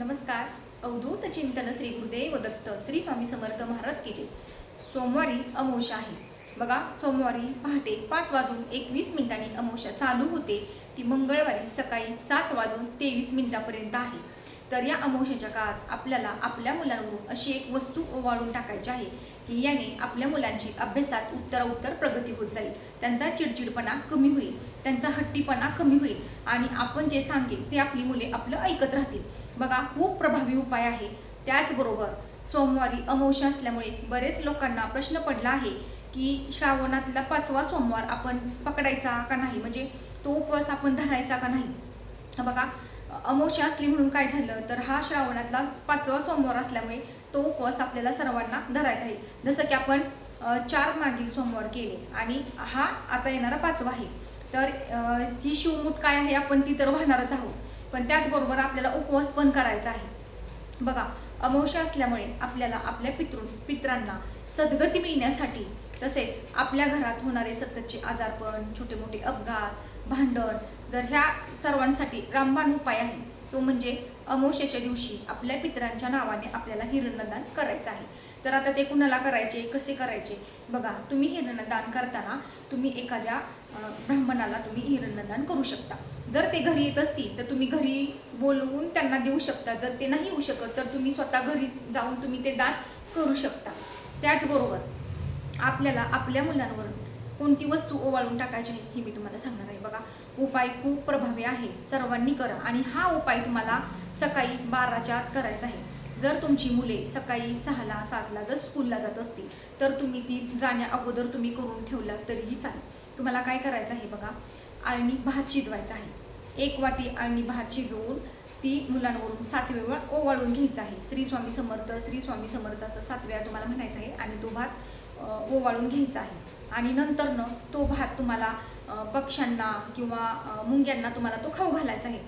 नमस्कार. अवधूत चिंतन श्री गुरुदेव दत्त श्री स्वामी समर्थ महाराज की जय. सोमवारी अमोश आहे. बघा सोमवारी पहाटे पाच वाजून एकवीस मिनिटांनी अमोशा चालू होते. ती मंगळवारी सकाळी सात वाजून तेवीस मिनिटापर्यंत आहे. तर या अमावशेच्या काळात आपल्याला आपल्या मुलांवरून अशी एक वस्तू ओवाळून टाकायची आहे की याने आपल्या मुलांची अभ्यासात उत्तरोत्तर प्रगती होत जाईल. त्यांचा चिडचिडपणा कमी होईल त्यांचा हट्टीपणा कमी होईल आणि आपण जे सांगेल ते आपली मुले आपलं ऐकत राहतील. बघा खूप प्रभावी उपाय आहे. त्याचबरोबर सोमवारी अमावस्या असल्यामुळे बरेच लोकांना प्रश्न पडला आहे की श्रावणातला पाचवा सोमवार आपण पकडायचा का नाही? म्हणजे तो उपवास आपण धरायचा का नाही? बघा अमावस्या असली म्हणून काय झालं तर हा श्रावणातला पाचवा सोमवार असल्यामुळे तो उपवास आपल्याला सर्वांना धरायचा आहे. जसं की आपण चार मागील सोमवार केले आणि हा आता येणारा पाचवा आहे. तर ती शिवमूठ काय आहे आपण ती तर वाहणारच आहोत. पण त्याचबरोबर आपल्याला उपवास पण करायचा आहे. बघा अमावस्या असल्यामुळे आपल्याला आपल्या पितृ पित्रांना सद्गती मिळण्यासाठी तसेच आपल्या घरात होणारे सततचे आजारपण छोटे मोठे अपघात भांडण जर ह्या सर्वांसाठी रामबाण उपाय आहे तो म्हणजे अमावस्याच्या दिवशी आपल्या पितरांच्या नावाने आपल्याला हिरणदान करायचं आहे. तर आता ते कुणाला करायचे कसे करायचे? बघा तुम्ही हिरणदान करताना तुम्ही एखाद्या ब्राह्मणाला तुम्ही हिरणदान करू शकता. जर ते घरी येत असतील तर तुम्ही घरी बोलवून त्यांना देऊ शकता. जर ते नाही येऊ शकत तर तुम्ही स्वतः घरी जाऊन तुम्ही ते दान करू शकता. त्याचबरोबर आपल्याला आपल्या मुलांवर कोणती वस्तू ओवाळून टाकायची आहे हे मी तुम्हाला सांगणार आहे. बघा उपाय खूप प्रभावी आहे. सर्वांनी करा आणि हा उपाय तुम्हाला सकाळी बाराच्या आत करायचा आहे. जर तुमची मुले सकाळी सहाला सातला जर स्कूलला जात असतील तर तुम्ही ती जाण्या अगोदर तुम्ही करून ठेवला तरीही चालेल. तुम्हाला काय करायचं आहे बघा आळणी भात शिजवायचा आहे. एक वाटी आळणी भात शिजवून ती मुलांवरून सातवे वेळ ओवाळून घ्यायचा आहे. श्री स्वामी समर्थ श्री स्वामी समर्थ असं सात वेळा तुम्हाला म्हणायचं आहे आणि तो भात ओवाळून घ्यायचा आहे. आणि नंतरनं तो भात तुम्हाला पक्ष्यांना किंवा मुंग्यांना तुम्हाला तो खाऊ घालायचा आहे.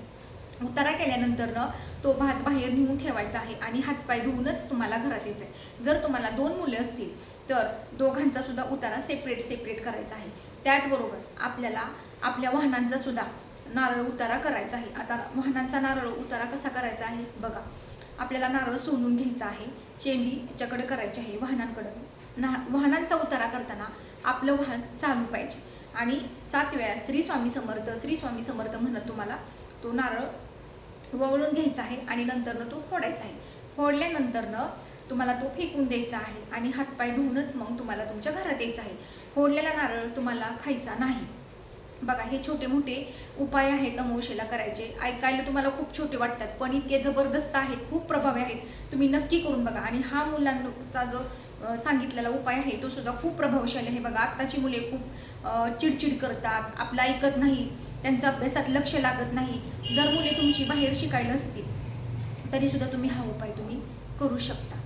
उतारा केल्यानंतरनं तो भात बाहेर नेऊन ठेवायचा आहे आणि हातपाय धुवूनच तुम्हाला घरात यायचं आहे. जर तुम्हाला दोन मुले असतील तर दोघांचा सुद्धा उतारा सेपरेट सेपरेट करायचा आहे. त्याचबरोबर आपल्याला आपल्या वाहनांचा सुद्धा नारळ उतारा करायचा आहे. आता वाहनांचा नारळ उतारा कसा करायचा आहे? बघा. आपल्याला नारळ सोलून घ्यायचा आहे. चेंडी याच्याकडे करायची आहे वाहनांकडं. ना वाहनांचा उतारा करताना आपलं वाहन चालू पाहिजे. आणि सात वेळा श्री स्वामी समर्थ श्री स्वामी समर्थ म्हणत तुम्हाला तो नारळ वळून घ्यायचा आहे आणि नंतरनं तो फोडायचा आहे. फोडल्यानंतरनं तुम्हाला तो फेकून द्यायचा आहे आणि हातपाय धुवूनच मग तुम्हाला तुमच्या घरात यायचं आहे. फोडलेला नारळ तुम्हाला खायचा नाही. बघा हे छोटे मोठे उपाय आहेत अमावशेला करायचे. ऐकायला तुम्हाला खूप छोटे वाटतात पण इतके जबरदस्त आहेत खूप प्रभावी आहेत. तुम्ही नक्की करून बघा. आणि हा मुलांचा जो सांगितलेला उपाय आहे तो सुद्धा खूप प्रभावशाली आहे. बघा आत्ताची मुले खूप चिडचिड करतात आपलं ऐकत नाही त्यांचा अभ्यासात लक्ष लागत नाही. जर मुले तुमची बाहेर शिकायला असतील तरीसुद्धा तुम्ही हा उपाय तुम्ही करू शकता.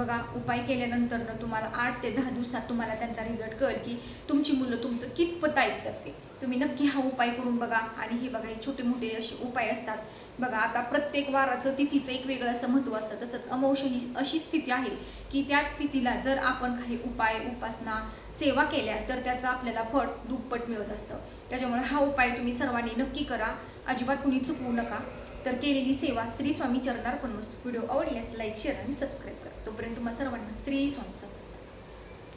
बघा उपाय केल्यानंतरनं तुम्हाला आठ ते दहा दिवसात तुम्हाला त्यांचा रिझल्ट कळेल की तुमची मुलं तुमचं कितपत ऐकतात ते. तुम्ही नक्की हा उपाय करून बघा. आणि हे बघा हे छोटे मोठे असे उपाय असतात. बघा आता प्रत्येक वाराचं तिथीचं एक वेगळं असं महत्त्व असतं. तसंच अमावस्या ही अशी स्थिती आहे की त्या तिथीला जर आपण काही उपाय उपासना सेवा केल्या तर त्याचं आपल्याला फळ दुप्पट मिळत असतं. त्याच्यामुळे हा उपाय तुम्ही सर्वांनी नक्की करा. अजिबात कुणी चुकवू नका. तर केलेली सेवा श्री स्वामी चरणार पण व्हिडिओ आवडल्यास लाईक शेअर आणि सबस्क्राईब करा. तोपर्यंत तुम्हाला सर्वांना श्री स्वामी